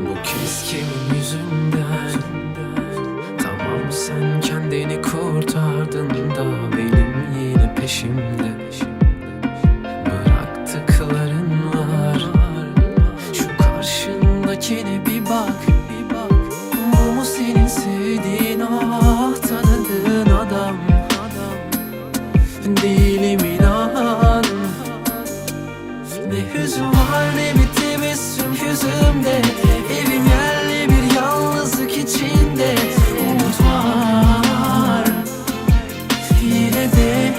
Bu kez kimin yüzünden? Tamam sen kendini kurtardın da Benim yine peşimde. Bıraktıkların var Şu karşındakine bir bak. Bu mu senin ah tanıdığın adam? Değilim inan ne hüzün var ne bir tebessüm yüzümde Evim yerli bir yalnızlık içinde. Umut var. Yine de.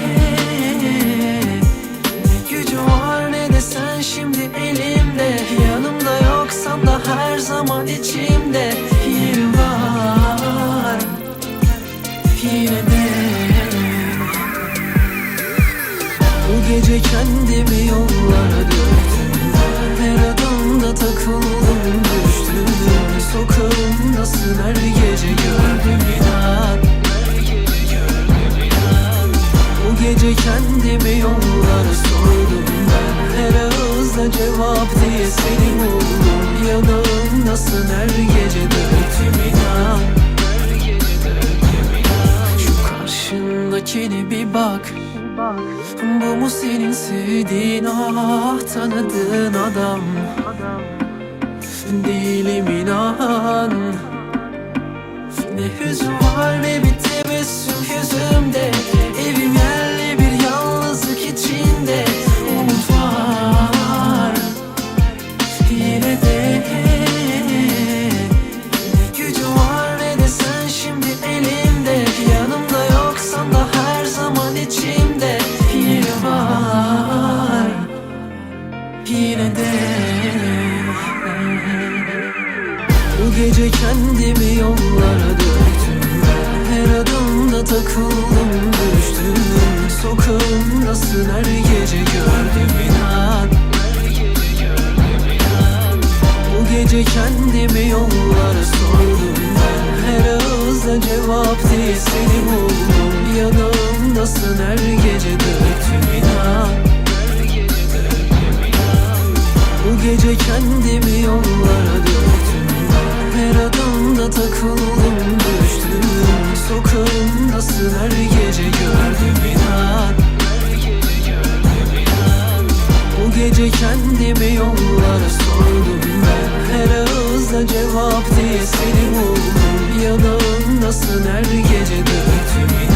Ne gücü var ne de sen şimdi elimde. Yanımda yoksan da her zaman içimde. Yerim var. Yine de. Bu gece kendimi yollara döktüm Her adımda takıldım düştüm Sokağım nasıl? Her gece gördüm inan Bu gece kendimi yollara sordum ben Her ağızda cevap diye seni buldum Yanağım nasıl? Her gece döktüm inan. Şu karşındakine bir bak bu mu senin sevdiğin? Ah tanıdığın adam. Değilim inan Ne hüzün var ne bir gece kendimi yollara döktüm. Her adımda takıldım düştüm Sokağım nasıl her gece gördüm inan. Bu gece kendimi yollara sordum. Her ağızda cevap diye seni buldum. Yanağım nasıl her gece döktüm inan. Bu gece kendimi yollara Her adımda takıldım düştüm. Sokağım nasıl her gece gördüm inan. Bu gece kendimi yollara sordum ben. Her ağızda cevap diye seni buldum Yanağım nasıl her gece döktüm inan